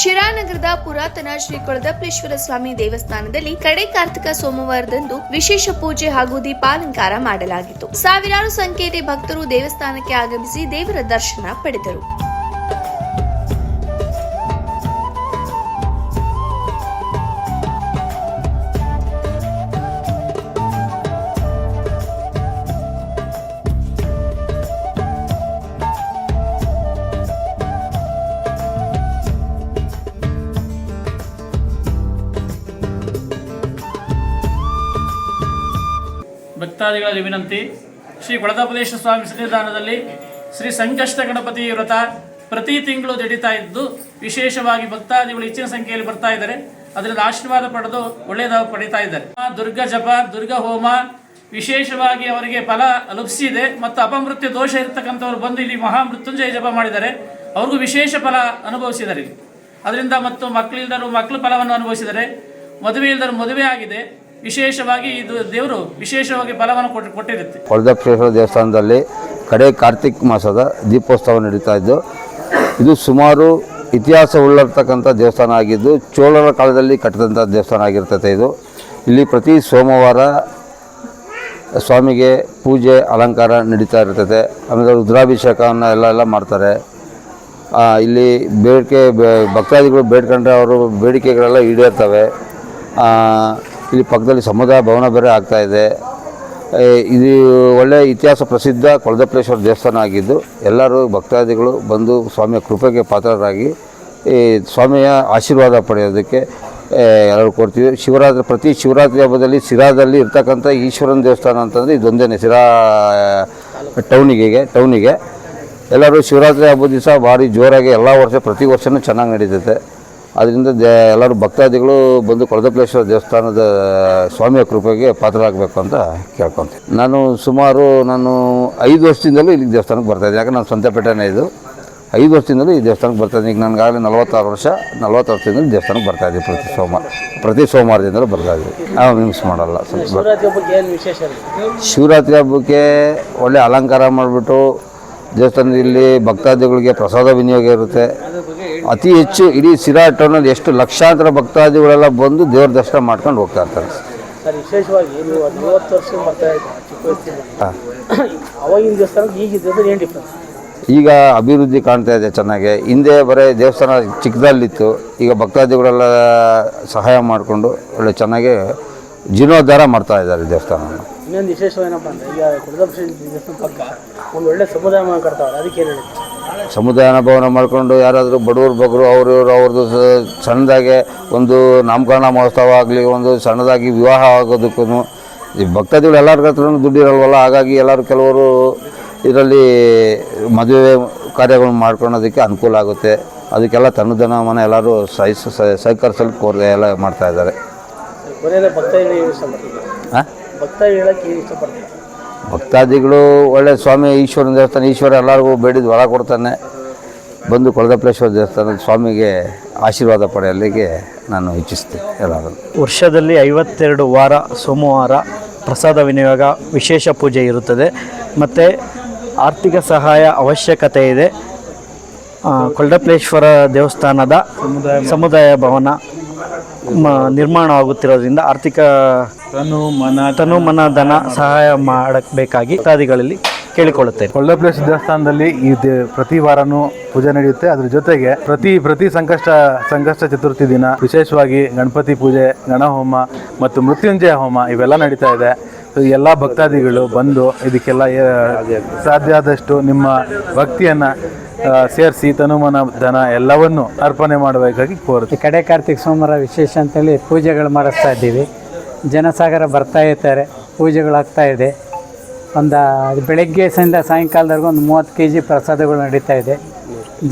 ಶಿರಾನಗರದ ಪುರಾತನ ಶ್ರೀ ಕೊಳದಪ್ಪೇಶ್ವರ ಸ್ವಾಮಿ ದೇವಸ್ಥಾನದಲ್ಲಿ ಕಡೆ ಕಾರ್ತಿಕ ಸೋಮವಾರದಂದು ವಿಶೇಷ ಪೂಜೆ ಹಾಗೂ ದೀಪಾಲಂಕಾರ ಮಾಡಲಾಗಿತ್ತು. ಸಾವಿರಾರು ಸಂಖ್ಯೆಯಲ್ಲಿ ಭಕ್ತರು ದೇವಸ್ಥಾನಕ್ಕೆ ಆಗಮಿಸಿ ದೇವರ ದರ್ಶನ ಪಡೆದರು. ಭಕ್ತಾದಿಗಳಲ್ಲಿ ವಿನಂತಿ, ಶ್ರೀ ಕೊಳದಾಪದೇಶ ಸ್ವಾಮಿ ಸನ್ನಿಧಾನದಲ್ಲಿ ಶ್ರೀ ಸಂಕಷ್ಟ ಗಣಪತಿ ವ್ರತ ಪ್ರತಿ ತಿಂಗಳು ನಡೀತಾ ಇದ್ದು, ವಿಶೇಷವಾಗಿ ಭಕ್ತಾದಿಗಳು ಹೆಚ್ಚಿನ ಸಂಖ್ಯೆಯಲ್ಲಿ ಬರ್ತಾ ಇದ್ದಾರೆ. ಅದರಿಂದ ಆಶೀರ್ವಾದ ಪಡೆದು ಒಳ್ಳೆಯದಾಗಿ ಪಡಿತಾ ಇದ್ದಾರೆ. ದುರ್ಗ ಜಪ, ದುರ್ಗ ಹೋಮ ವಿಶೇಷವಾಗಿ ಅವರಿಗೆ ಫಲ ಲಭಿಸಿದೆ. ಮತ್ತು ಅಪಮೃತ್ಯು ದೋಷ ಇರತಕ್ಕಂಥವ್ರು ಬಂದು ಇಲ್ಲಿ ಮಹಾಮೃತ್ಯುಂಜಯ ಜಪ ಮಾಡಿದ್ದಾರೆ. ಅವ್ರಿಗೂ ವಿಶೇಷ ಫಲ ಅನುಭವಿಸಿದ್ದಾರೆ. ಅದರಿಂದ ಮತ್ತು ಮಕ್ಕಳಿಲ್ಲದರು ಮಕ್ಕಳು ಫಲವನ್ನು ಅನುಭವಿಸಿದರೆ ಮದುವೆ ಇಲ್ಲದರು ಮದುವೆ ಆಗಿದೆ ವಿಶೇಷವಾಗಿ ಇದು ದೇವರು ವಿಶೇಷವಾಗಿ ಫಲವನ್ನು ಕೊಟ್ಟು ಕೊಟ್ಟಿರುತ್ತೆ. ಕೊಳದಪ್ಪೇಶ್ವರ ದೇವಸ್ಥಾನದಲ್ಲಿ ಕಡೆ ಕಾರ್ತಿಕ್ ಮಾಸದ ದೀಪೋತ್ಸವ ನಡೀತಾ ಇದ್ದು, ಇದು ಸುಮಾರು ಇತಿಹಾಸ ಉಳ್ಳರ್ತಕ್ಕಂಥ ದೇವಸ್ಥಾನ ಆಗಿದ್ದು, ಚೋಳರ ಕಾಲದಲ್ಲಿ ಕಟ್ಟಿದಂಥ ದೇವಸ್ಥಾನ ಆಗಿರ್ತದೆ ಇದು. ಇಲ್ಲಿ ಪ್ರತಿ ಸೋಮವಾರ ಸ್ವಾಮಿಗೆ ಪೂಜೆ, ಅಲಂಕಾರ ನಡೀತಾ ಇರ್ತದೆ ಆಮೇಲೆ ರುದ್ರಾಭಿಷೇಕವನ್ನು ಎಲ್ಲ ಎಲ್ಲ ಮಾಡ್ತಾರೆ. ಇಲ್ಲಿ ಬೇಡಿಕೆ ಭಕ್ತಾದಿಗಳು ಬೇಡ್ಕೊಂಡ್ರೆ ಅವರು ಬೇಡಿಕೆಗಳೆಲ್ಲ ಈಡೇರ್ತವೆ. ಇಲ್ಲಿ ಪಕ್ಕದಲ್ಲಿ ಸಮುದಾಯ ಭವನ ಬೇರೆ ಆಗ್ತಾ ಇದೆ. ಇದು ಒಳ್ಳೆಯ ಇತಿಹಾಸ ಪ್ರಸಿದ್ಧ ಕೊಳದಪ್ಪೇಶ್ವರ ದೇವಸ್ಥಾನ ಆಗಿದ್ದು, ಎಲ್ಲರೂ ಭಕ್ತಾದಿಗಳು ಬಂದು ಸ್ವಾಮಿಯ ಕೃಪೆಗೆ ಪಾತ್ರರಾಗಿ, ಈ ಸ್ವಾಮಿಯ ಆಶೀರ್ವಾದ ಪಡೆಯೋದಕ್ಕೆ ಎಲ್ಲರೂ ಕೊಡ್ತೀವಿ ಶಿವರಾತ್ರಿ, ಪ್ರತಿ ಶಿವರಾತ್ರಿ ಹಬ್ಬದಲ್ಲಿ ಸಿರಾದಲ್ಲಿ ಇರ್ತಕ್ಕಂಥ ಈಶ್ವರನ ದೇವಸ್ಥಾನ ಅಂತಂದರೆ ಇದೊಂದೇನೆ ಸಿರಾ ಟೌನಿಗೆ ಟೌನಿಗೆ. ಎಲ್ಲರೂ ಶಿವರಾತ್ರಿ ಹಬ್ಬದ ದಿವಸ ಭಾರಿ ಜೋರಾಗಿ ಎಲ್ಲ ವರ್ಷ ಪ್ರತಿ ವರ್ಷವೂ ಚೆನ್ನಾಗಿ ನಡೀತೈತೆ. ಅದರಿಂದ ದೇ ಎಲ್ಲರೂ ಭಕ್ತಾದಿಗಳು ಬಂದು ಕೊಳದಪ್ಲೇಶ್ವರ ದೇವಸ್ಥಾನದ ಸ್ವಾಮಿಯ ಕೃಪೆಗೆ ಪಾತ್ರರಾಗಬೇಕು ಅಂತ ಕೇಳ್ಕೊತೀನಿ ನಾನು ಸುಮಾರು ನಾನು ಐದು ವರ್ಷದಿಂದಲೂ ಇಲ್ಲಿಗೆ ದೇವಸ್ಥಾನಕ್ಕೆ ಬರ್ತಾಯಿದ್ದೆ ಯಾಕಂದ್ರೆ ನಾನು ಸ್ವಂತಪೇಟೆನೇ ಇದು. ಐದು ವರ್ಷದಿಂದಲೂ ಈ ದೇವಸ್ಥಾನಕ್ಕೆ ಬರ್ತಾಯಿದ್ದೀನಿ ಈಗ ನನಗಾಗಲೇ ನಲವತ್ತಾರು ವರ್ಷ ನಲವತ್ತು ವರ್ಷದಿಂದ ದೇವಸ್ಥಾನಕ್ಕೆ ಬರ್ತಾಯಿದ್ದೆ ಪ್ರತಿ ಸೋಮವಾರ ಪ್ರತಿ ಸೋಮವಾರದಿಂದಲೂ ಬರ್ತಾಯಿದ್ವಿ ನಾವು ಮಿಸ್ ಮಾಡಲ್ಲ ಸ್ವಲ್ಪ. ಶಿವರಾತ್ರಿ ಹಬ್ಬಕ್ಕೆ ಒಳ್ಳೆ ಅಲಂಕಾರ ಮಾಡಿಬಿಟ್ಟು ದೇವಸ್ಥಾನದಲ್ಲಿ ಭಕ್ತಾದಿಗಳಿಗೆ ಪ್ರಸಾದ ವಿನಿಯೋಗ ಇರುತ್ತೆ. ಅತಿ ಹೆಚ್ಚು ಇಡೀ ಸಿರಾ ಟೌನಲ್ಲಿ ಎಷ್ಟು ಲಕ್ಷಾಂತರ ಭಕ್ತಾದಿಗಳೆಲ್ಲ ಬಂದು ದೇವ್ರ ದರ್ಶನ ಮಾಡ್ಕೊಂಡು ಹೋಗ್ತಾ ಇರ್ತಾರೆ. ಸರ್ ವಿಶೇಷವಾಗಿ ನೀವು ನಲವತ್ತು ವರ್ಷ ಬರ್ತಾ ಇದ್ದೀರಾ ಚಿಕ್ಕ ವಯಸ್ಸಿಂದ. ಹಾಂ. ಅವಾಗಿನ ದೇವಸ್ಥಾನಕ್ಕೆ ಈಗ ದೇವಸ್ಥಾನ ಏನು ಡಿಫ್ರೆನ್ಸ್ ಈಗ ಅಭಿವೃದ್ಧಿ ಕಾಣ್ತಾ ಇದೆ ಚೆನ್ನಾಗಿ. ಹಿಂದೆ ಬರೀ ದೇವಸ್ಥಾನ ಚಿಕ್ಕದಲ್ಲಿತ್ತು. ಈಗ ಭಕ್ತಾದಿಗಳೆಲ್ಲ ಸಹಾಯ ಮಾಡಿಕೊಂಡು ಒಳ್ಳೆ ಚೆನ್ನಾಗಿ ಜೀರ್ಣೋದ್ಧಾರ ಮಾಡ್ತಾ ಇದ್ದಾರೆ ದೇವಸ್ಥಾನವನ್ನು ಇನ್ನೊಂದು ವಿಶೇಷವೇನಪ್ಪ ಅಂದರೆ ಈಗ ದೇವಸ್ಥಾನ ಪಕ್ಕ ಒಂದು ಒಳ್ಳೆ ಸಮುದಾಯ ಮಾಡ್ಕೊಡ್ತಾವ್ರೆ ಅದಕ್ಕೆ ಏನು ಹೇಳಿ ಸಮುದಾಯನ ಭವನ ಮಾಡಿಕೊಂಡು ಯಾರಾದರೂ ಬಡವರು ಬಗ್ರು ಅವರು ಇವರು ಅವ್ರದ್ದು ಸಣ್ಣದಾಗೆ ಒಂದು ನಾಮಕರಣ ಮಹೋತ್ಸವ ಆಗಲಿ ಒಂದು ಸಣ್ಣದಾಗಿ ವಿವಾಹ ಆಗೋದಕ್ಕೂ ಈ ಭಕ್ತಾದಿಗಳು ಎಲ್ಲರ ಹತ್ರ ದುಡ್ಡು ಇರಲ್ವಲ್ಲ ಹಾಗಾಗಿ ಎಲ್ಲರೂ ಕೆಲವರು ಇದರಲ್ಲಿ ಮದುವೆ ಕಾರ್ಯಗಳು ಮಾಡ್ಕೊಳೋದಕ್ಕೆ ಅನುಕೂಲ ಆಗುತ್ತೆ. ಅದಕ್ಕೆಲ್ಲ ತನ್ನದನ ಮನೆ ಎಲ್ಲರೂ ಸಹ ಸಹಕರಿಸಲು ಕೋರ್ ಎಲ್ಲ ಮಾಡ್ತಾಯಿದ್ದಾರೆ ಹಾಂ ಭಕ್ತ ಹೇಳಕ್ಕೆ ಏನು ಭಕ್ತಾದಿಗಳು ಒಳ್ಳೆ ಸ್ವಾಮಿ ಈಶ್ವರನ ದೇವಸ್ಥಾನ ಈಶ್ವರ ಎಲ್ಲರಿಗೂ ಬೇಡಿದ ವರ ಕೊಡ್ತಾನೆ. ಬಂದು ಕೊಳಗಪ್ಲೇಶ್ವರ ದೇವಸ್ಥಾನದ ಸ್ವಾಮಿಗೆ ಆಶೀರ್ವಾದ ಪಡೆಯಲಿಕ್ಕೆ ನಾನು ಇಚ್ಛಿಸ್ತೇನೆ ಎಲ್ಲರೂ ವರ್ಷದಲ್ಲಿ ಐವತ್ತೆರಡು ವಾರ ಸೋಮವಾರ ಪ್ರಸಾದ ವಿನಿಯೋಗ ವಿಶೇಷ ಪೂಜೆ ಇರುತ್ತದೆ. ಮತ್ತು ಆರ್ಥಿಕ ಸಹಾಯ ಅವಶ್ಯಕತೆ ಇದೆ. ಕೊಳ್ಳಪ್ಲೇಶ್ವರ ದೇವಸ್ಥಾನದ ಸಮುದಾಯ ಭವನ. ಮ ನಿರ್ಮಾಣವಾಗುತ್ತಿರೋದ್ರಿಂದ ಆರ್ಥಿಕ ತನು ಮನ ತನು ಮನ ಧನ ಸಹಾಯ ಮಾಡಬೇಕಾಗಿ ಭಕ್ತಾದಿಗಳಲ್ಲಿ ಕೇಳಿಕೊಳ್ಳುತ್ತೇನೆ. ಕೊಳ್ಳಪ್ಲೇಶ್ ದೇವಸ್ಥಾನದಲ್ಲಿ ಈ ದೇ- ಪ್ರತಿ ವಾರನೂ ಪೂಜೆ ನಡೆಯುತ್ತೆ. ಅದ್ರ ಜೊತೆಗೆ ಪ್ರತಿ ಪ್ರತಿ ಸಂಕಷ್ಟ ಸಂಕಷ್ಟ ಚತುರ್ಥಿ ದಿನ ವಿಶೇಷವಾಗಿ ಗಣಪತಿ ಪೂಜೆ ಗಣಹೋಮ ಮತ್ತು ಮೃತ್ಯುಂಜಯ ಹೋಮ ಇವೆಲ್ಲ ನಡೀತಾ ಇದೆ. ಎಲ್ಲ ಭಕ್ತಾದಿಗಳು ಬಂದು ಇದಕ್ಕೆಲ್ಲ ಸಾಧ್ಯ ಆದಷ್ಟು ನಿಮ್ಮ ಭಕ್ತಿಯನ್ನು ಸೇರಿಸಿ ತನುಮನ ಧನ ಎಲ್ಲವನ್ನು ಅರ್ಪಣೆ ಮಾಡಬೇಕಾಗಿ ಕೋರುತ್ತೆ ಕಡೆ ಕಾರ್ತಿಕ್ ಸೋಮವಾರ ವಿಶೇಷ ಅಂತೇಳಿ ಪೂಜೆಗಳು ಮಾಡಿಸ್ತಾ ಇದ್ದೀವಿ. ಜನಸಾಗರ ಬರ್ತಾ ಇರ್ತಾರೆ ಪೂಜೆಗಳಾಗ್ತಾ ಇದೆ. ಒಂದು ಬೆಳಗ್ಗೆ ಸಂದ ಸಾಯಂಕಾಲದವರೆಗೂ ಒಂದು ಮೂವತ್ತು ಕೆ ಜಿ ಪ್ರಸಾದಗಳು ನಡೀತಾ ಇದೆ.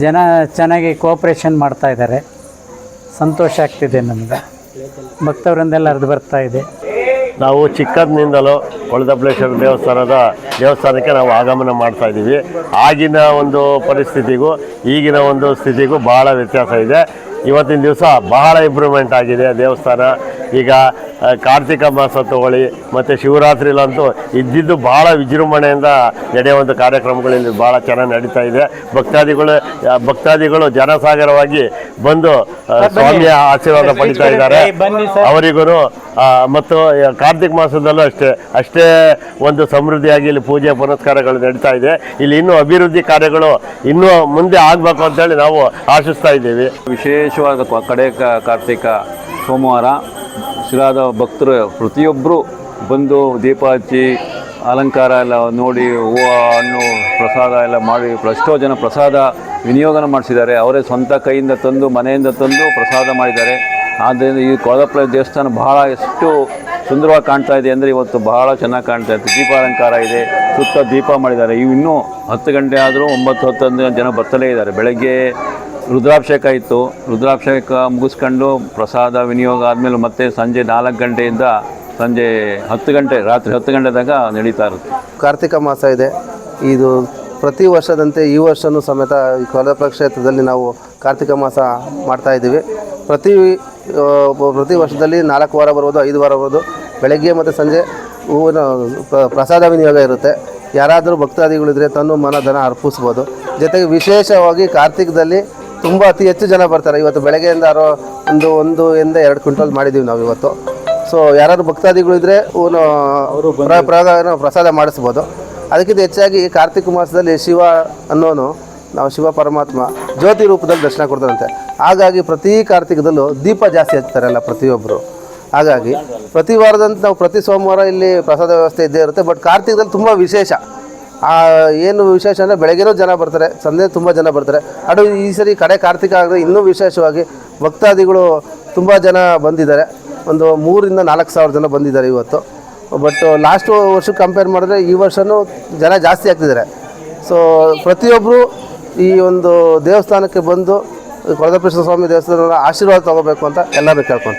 ಜನ ಚೆನ್ನಾಗಿ ಕೋಪ್ರೇಷನ್ ಮಾಡ್ತಾ ಇದ್ದಾರೆ. ಸಂತೋಷ ಆಗ್ತಿದೆ ನಮಗೆ. ಭಕ್ತವರಿಂದೆಲ್ಲ ಹರಿದು ಬರ್ತಾ ಇದೆ. ನಾವು ಚಿಕ್ಕಂದಿನಿಂದಲೂ ಕೊಳದಪ್ಪಳೇಶ್ವರ ದೇವಸ್ಥಾನದ ದೇವಸ್ಥಾನಕ್ಕೆ ನಾವು ಆಗಮನ ಮಾಡ್ತಾ ಇದ್ದೀವಿ. ಆಗಿನ ಒಂದು ಪರಿಸ್ಥಿತಿಗೂ, ಈಗಿನ ಒಂದು ಸ್ಥಿತಿಗೂ ಭಾಳ ವ್ಯತ್ಯಾಸ ಇದೆ. ಇವತ್ತಿನ ದಿವಸ ಬಹಳ ಇಂಪ್ರೂವ್ಮೆಂಟ್ ಆಗಿದೆ ದೇವಸ್ಥಾನ. ಈಗ ಕಾರ್ತಿಕ ಮಾಸ ತಗೊಳ್ಳಿ ಮತ್ತು ಶಿವರಾತ್ರಿಲಂತೂ ಇದ್ದಿದ್ದು ಭಾಳ ವಿಜೃಂಭಣೆಯಿಂದ ನಡೆಯುವಂಥ ಕಾರ್ಯಕ್ರಮಗಳಲ್ಲಿ ಭಾಳ ಚೆನ್ನಾಗಿ ನಡೀತಾ ಇದೆ. ಭಕ್ತಾದಿಗಳು ಭಕ್ತಾದಿಗಳು ಜನಸಾಗರವಾಗಿ ಬಂದು ಸ್ವಾಮಿಯ ಆಶೀರ್ವಾದ ಪಡಿತಾ ಇದ್ದಾರೆ. ಅವರಿಗೂ ಮತ್ತು ಕಾರ್ತಿಕ ಮಾಸದಲ್ಲೂ ಅಷ್ಟೇ ಅಷ್ಟೇ ಒಂದು ಸಮೃದ್ಧಿಯಾಗಿ ಇಲ್ಲಿ ಪೂಜೆ ಪುನಸ್ಕಾರಗಳು ನಡೀತಾ ಇದೆ. ಇಲ್ಲಿ ಇನ್ನೂ ಅಭಿವೃದ್ಧಿ ಕಾರ್ಯಗಳು ಇನ್ನೂ ಮುಂದೆ ಆಗಬೇಕು ಅಂತೇಳಿ ನಾವು ಆಶಿಸ್ತಾ ಇದ್ದೀವಿ. ವಿಶೇಷವಾದ ಕಡೆ ಕಾರ್ತಿಕ ಸೋಮವಾರ ಶಿರಾದ ಭಕ್ತರು ಪ್ರತಿಯೊಬ್ಬರು ಬಂದು ದೀಪ ಹಚ್ಚಿ ಅಲಂಕಾರ ಎಲ್ಲ ನೋಡಿ ಹೂವು, ಹಣ್ಣು, ಪ್ರಸಾದ ಎಲ್ಲ ಮಾಡಿ, ಎಷ್ಟೋ ಜನ ಪ್ರಸಾದ ವಿನಿಯೋಗನ ಮಾಡಿಸಿದ್ದಾರೆ. ಅವರೇ ಸ್ವಂತ ಕೈಯಿಂದ ತಂದು, ಮನೆಯಿಂದ ತಂದು ಪ್ರಸಾದ ಮಾಡಿದ್ದಾರೆ. ಆದ್ದರಿಂದ ಈ ಕೋದಪ್ಪಳ ದೇವಸ್ಥಾನ ಬಹಳ ಎಷ್ಟು ಸುಂದರವಾಗಿ ಕಾಣ್ತಾ ಇದೆ ಅಂದರೆ ಇವತ್ತು ಬಹಳ ಚೆನ್ನಾಗಿ ಕಾಣ್ತಾ ಇದೆ. ದೀಪಾಲಂಕಾರ ಇದೆ, ಸುತ್ತ ದೀಪ ಮಾಡಿದ್ದಾರೆ. ಇವು ಇನ್ನೂ ಹತ್ತು ಗಂಟೆ ಆದರೂ ಒಂಬತ್ತು ಹತ್ತೊಂದು ಜನ ಬರ್ತಲೇ ಇದ್ದಾರೆ. ಬೆಳಗ್ಗೆ ರುದ್ರಾಭಿಷೇಕ ಇತ್ತು. ರುದ್ರಾಭಿಷೇಕ ಮುಗಿಸ್ಕೊಂಡು ಪ್ರಸಾದ ವಿನಿಯೋಗ ಆದಮೇಲೆ ಮತ್ತೆ ಸಂಜೆ ನಾಲ್ಕು ಗಂಟೆಯಿಂದ ಸಂಜೆ ಹತ್ತು ಗಂಟೆ, ರಾತ್ರಿ ಹತ್ತು ಗಂಟೆ ತನಕ ನಡೀತಾ ಇರುತ್ತೆ. ಕಾರ್ತಿಕ ಮಾಸ ಇದೆ. ಇದು ಪ್ರತಿ ವರ್ಷದಂತೆ ಈ ವರ್ಷವೂ ಸಮೇತ ಈ ಕೊಲಪ್ರ ಕ್ಷೇತ್ರದಲ್ಲಿ ನಾವು ಕಾರ್ತಿಕ ಮಾಸ ಮಾಡ್ತಾ ಇದ್ದೀವಿ. ಪ್ರತಿ ಪ್ರತಿ ವರ್ಷದಲ್ಲಿ ನಾಲ್ಕು ವಾರ ಬರ್ಬೋದು, ಐದು ವಾರ ಬರ್ಬೋದು. ಬೆಳಗ್ಗೆ ಮತ್ತು ಸಂಜೆ ಹೂವಿನ ಪ್ರಸಾದ ವಿನಿಯೋಗ ಇರುತ್ತೆ. ಯಾರಾದರೂ ಭಕ್ತಾದಿಗಳಿದ್ರೆ ತನ್ನ ಮನ ಧನ ಅರ್ಪಿಸ್ಬೋದು. ಜೊತೆಗೆ ವಿಶೇಷವಾಗಿ ಕಾರ್ತಿಕದಲ್ಲಿ ತುಂಬ ಅತಿ ಹೆಚ್ಚು ಜನ ಬರ್ತಾರೆ. ಇವತ್ತು ಬೆಳಗ್ಗೆಯಿಂದ ಯಾರೋ ಒಂದು ಒಂದು ಇಂದ ಎರಡು ಕ್ವಿಂಟಲ್ ಮಾಡಿದ್ದೀವಿ ನಾವು ಇವತ್ತು. ಸೊ ಯಾರಾದ್ರು ಭಕ್ತಾದಿಗಳಿದ್ರೆ ಹೂನು ಅವರು ಪ್ರ- ಪ್ರಸಾದ ಮಾಡಿಸ್ಬೋದು. ಅದಕ್ಕಿಂತ ಹೆಚ್ಚಾಗಿ ಕಾರ್ತಿಕ ಮಾಸದಲ್ಲಿ ಶಿವ ಅನ್ನೋನು ನಾವು ಶಿವ ಪರಮಾತ್ಮ ಜ್ಯೋತಿ ರೂಪದಲ್ಲಿ ದರ್ಶನ ಕೊಡ್ತಾರಂತೆ. ಹಾಗಾಗಿ ಪ್ರತಿ ಕಾರ್ತಿಕದಲ್ಲೂ ದೀಪ ಜಾಸ್ತಿ ಹಚ್ತಾರಲ್ಲ ಪ್ರತಿಯೊಬ್ಬರು ಹಾಗಾಗಿ ಪ್ರತಿ ವಾರದಂತೆ ನಾವು ಪ್ರತಿ ಸೋಮವಾರ ಇಲ್ಲಿ ಪ್ರಸಾದ ವ್ಯವಸ್ಥೆ ಇದ್ದೇ ಇರುತ್ತೆ. ಬಟ್ ಕಾರ್ತಿಕದಲ್ಲಿ ತುಂಬ ವಿಶೇಷ. ಏನು ವಿಶೇಷ ಅಂದರೆ ಬೆಳಗ್ಗೆನೂ ಜನ ಬರ್ತಾರೆ, ಸಂಜೆ ತುಂಬ ಜನ ಬರ್ತಾರೆ. ಅದು ಈ ಸರಿ ಕಡೆ ಕಾರ್ತಿಕ ಆದರೆ ಇನ್ನೂ ವಿಶೇಷವಾಗಿ ಭಕ್ತಾದಿಗಳು ತುಂಬ ಜನ ಬಂದಿದ್ದಾರೆ. ಒಂದು ಮೂರಿಂದ ನಾಲ್ಕು ಸಾವಿರ ಜನ ಬಂದಿದ್ದಾರೆ ಇವತ್ತು. ಬಟ್ ಲಾಸ್ಟ್ ವರ್ಷಕ್ಕೆ ಕಂಪೇರ್ ಮಾಡಿದ್ರೆ ಈ ವರ್ಷವೂ ಜನ ಜಾಸ್ತಿ ಆಗ್ತಿದ್ದಾರೆ. ಸೊ ಪ್ರತಿಯೊಬ್ಬರು ಈ ಒಂದು ದೇವಸ್ಥಾನಕ್ಕೆ ಬಂದು ಕೊರದಪೇಶ್ವರ ಸ್ವಾಮಿ ದೇವಸ್ಥಾನದ ಆಶೀರ್ವಾದ ತಗೋಬೇಕು ಅಂತ ಎಲ್ಲರೂ ಕೇಳ್ಕೊಂಡು